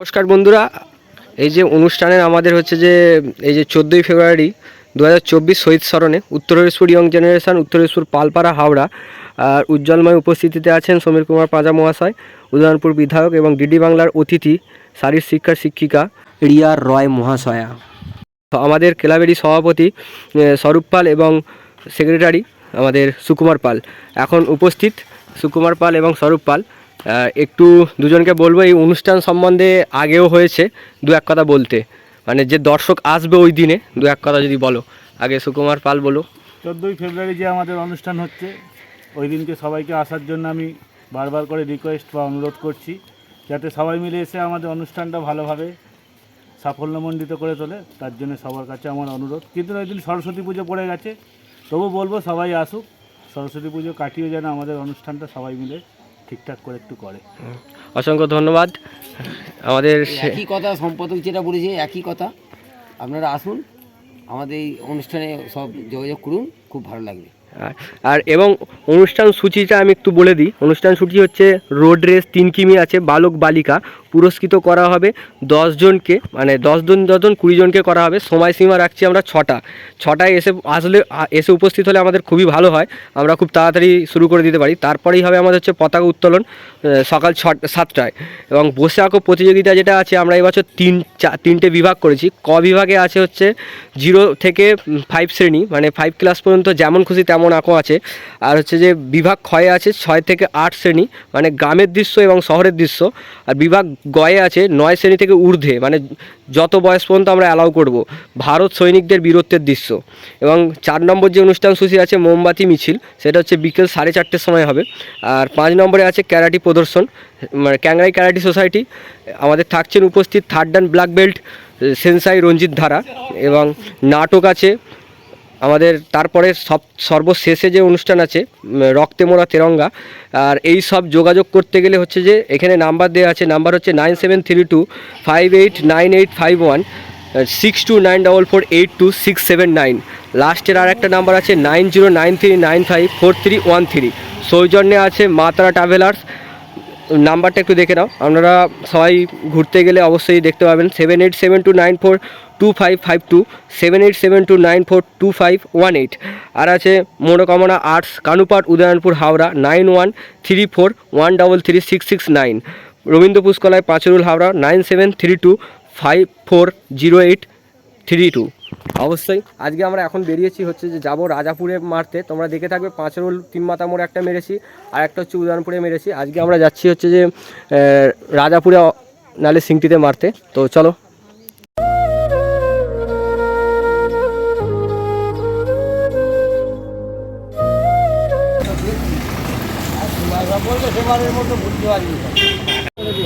নমস্কার বন্ধুরা, এই যে অনুষ্ঠানের আমাদের হচ্ছে যে, এই যে চোদ্দোই ফেব্রুয়ারি দু হাজার চব্বিশ শহীদ স্মরণে উত্তরেশ্বর ইয়ং জেনারেশন, উত্তরেশ্বর পালপাড়া, হাওড়া, আর উজ্জ্বলময় উপস্থিতিতে আছেন সমীর কুমার পাঁজা মহাশয়, উদয়নপুর বিধায়ক এবং ডিডি বাংলার অতিথি শারীর শিক্ষার শিক্ষিকা রিয়া রয় মহাশয়া। আমাদের ক্লাবেরই সভাপতি স্বরূপ পাল এবং সেক্রেটারি আমাদের সুকুমার পাল। এখন উপস্থিত সুকুমার পাল এবং স্বরূপ পাল। একটু দুজনকে বলব, এই অনুষ্ঠান সম্বন্ধে আগেও হয়েছে দু এক কথা বলতে। মানে যে দর্শক আসবে ওই দিনে, দু এক কথা যদি বলো। আগে সুকুমার পাল বলো। চোদ্দোই ফেব্রুয়ারি যে আমাদের অনুষ্ঠান হচ্ছে, ওই দিনকে সবাইকে আসার জন্য আমি বারবার করে রিকোয়েস্ট বা অনুরোধ করছি, যাতে সবাই মিলে এসে আমাদের অনুষ্ঠানটা ভালোভাবে সাফল্যমণ্ডিত করে তোলে। তার জন্য সবার কাছে আমার অনুরোধ। কিন্তু ওই দিন সরস্বতী পুজো পড়ে গেছে। তবু বলব সবাই আসুক, সরস্বতী পুজো কাটিয়ে যেন আমাদের অনুষ্ঠানটা সবাই মিলে ঠিকঠাক করে একটু করে। অসংখ্য ধন্যবাদ। আমাদের একই কথা সম্পাদক যেটা বলেছে একই কথা। আপনারা আসুন আমাদের এই অনুষ্ঠানে সব যোগাযোগ করুন খুব ভালো লাগবে। আর- আর এবং অনুষ্ঠান সূচিটা আমি একটু বলে দিই। অনুষ্ঠান সূচি হচ্ছে রোড রেস তিন কিমি আছে, বালক বালিকা। পুরস্কৃত করা হবে দশজনকে মানে দশজন দশজন কুড়ি জনকে করা হবে। সময়সীমা রাখছি আমরা ছটা। ছটায় এসে আসলে এসে উপস্থিত হলে আমাদের খুবই ভালো হয়। আমরা খুব তাড়াতাড়ি শুরু করে দিতে পারি। তারপরেই হবে আমাদের হচ্ছে পতাকা উত্তোলন সকাল ছ, সাতটায়। এবং বসে আঁকো প্রতিযোগিতা যেটা আছে, আমরা এবছর তিন, চা, তিনটে বিভাগ করেছি। ক বিভাগে আছে হচ্ছে জিরো থেকে ফাইভ শ্রেণি মানে ফাইভ ক্লাস পর্যন্ত যেমন খুশি তেমন আঁকো আছে। আর হচ্ছে যে বিভাগ ক্ষয়ে আছে ছয় থেকে আট শ্রেণি মানে গ্রামের দৃশ্য এবং শহরের দৃশ্য। আর বিভাগ গয়ে আছে নয় শ্রেণি থেকে ঊর্ধ্বে মানে যত বয়স পর্যন্ত আমরা অ্যালাউ করব, ভারত সৈনিকদের বীরত্বের দৃশ্য। এবং চার নম্বর যে অনুষ্ঠান সূচি আছে মোমবাতি মিছিল, সেটা হচ্ছে বিকেল সাড়ে চারটের সময় হবে। আর পাঁচ নম্বরে আছে ক্যারাটি প্রদর্শন মানে ক্যাংরাই ক্যারাটি সোসাইটি। আমাদের থাকছেন উপস্থিত third dan black belt, sensei Ranjit Dhara. এবং নাটক আছে আমাদের তারপরে সব সর্বশেষে যে অনুষ্ঠান আছে রক্তে মোড়া তেরঙ্গা, আর এই সব যোগাযোগ করতে গেলে হচ্ছে যে এখানে নাম্বার দেওয়া আছে, নাম্বার হচ্ছে nine seven three two five eight nine eight five one, six two nine double four eight two six seven nine. লাস্টের আর একটা নাম্বার আছে nine zero nine three nine five four three one three. সৌজন্যে আছে মাতারা travellers নাম্বারটা একটু দেখে নাও। আপনারা সবাই ঘুরতে গেলে অবশ্যই দেখতে পাবেন। Seven eight seven two nine four two five five two seven eight seven two nine four two five one eight আর আছে Manokamana arts Kanupat, Udayanpur, Howrah nine one three four one double three six six nine Rabindra পুষ্কলায় Panchrul Howrah nine seven three two five four zero eight three two অবশ্যই। আজকে আমরা এখন বেরিয়েছি হচ্ছে যে যাব রাজাপুরে মারতে। তোমরা দেখে থাকবে, পাঁচ রোল, তিন মাথা মোড়ে একটা মেরেছি, আর একটা হচ্ছে উদয়নপুরে মেরেছি। আজকে আমরা যাচ্ছি হচ্ছে যে রাজাপুরে, নালে সিংটিতে মারতে। তো চলো।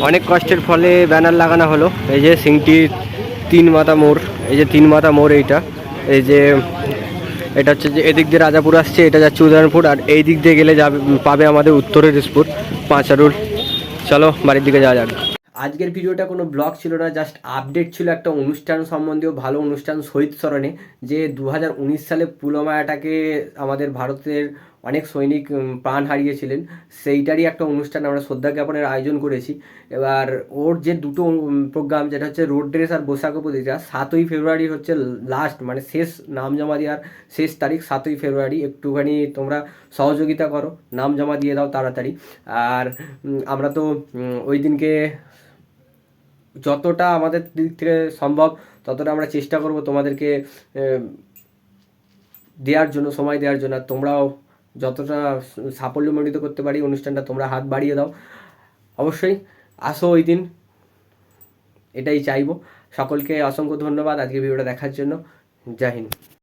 অনেক কষ্টের ফলে ব্যানার লাগানো হলো। এই যে সিংটির তিন মাথা মোড়, এই যে তিন মাথা মোড় এইটা, এই যে এটা হচ্ছে যে এদিক দিয়ে রাজাপুর আসছে, এটা যাচ্ছে উদয়নপুর, আর এই দিক দিয়ে গেলে যাবে, পাবে আমাদের উত্তরের দিসপুর, পাঁচারুল। চলো, বাড়ির দিকে যাওয়া যাবে আজকের ভিডিওটা কোনো ব্লগ ছিল না, জাস্ট আপডেট ছিল একটা অনুষ্ঠান সম্বন্ধীয় ভালো অনুষ্ঠান শহীদ স্মরণে, যে দু হাজার উনিশ সালে পুলওয়ামা অ্যাটাকে আমাদের ভারতের অনেক সৈনিক প্রাণ হারিয়েছিলেন। সেইটারই একটা অনুষ্ঠান আমরা শ্রদ্ধা জ্ঞাপনের আয়োজন করেছি। এবার ওর যে দুটো প্রোগ্রাম, যেটা হচ্ছে রোড ড্রেস আর বৈশাখ প্রতিটা সাতই ফেব্রুয়ারি হচ্ছে লাস্ট মানে শেষ নাম জমা দেওয়ার শেষ তারিখ, সাতই ফেব্রুয়ারি। একটুখানি তোমরা সহযোগিতা করো, নাম জমা দিয়ে দাও তাড়াতাড়ি। আর আমরা তো ওই দিনকে যতটা আমাদের দিক থেকে সম্ভব, ততটা আমরা চেষ্টা করব তোমাদেরকে দেওয়ার জন্য, সময় দেওয়ার জন্য। আর তোমরাও যতটা সাফল্যমণ্ডিত করতে পারি, অনুষ্ঠানটা তোমরা হাত বাড়িয়ে দাও। অবশ্যই আসো ওই দিন, এটাই চাইব। সকলকে অসংখ্য ধন্যবাদ আজকে ভিডিওটা দেখার জন্য। জাহিন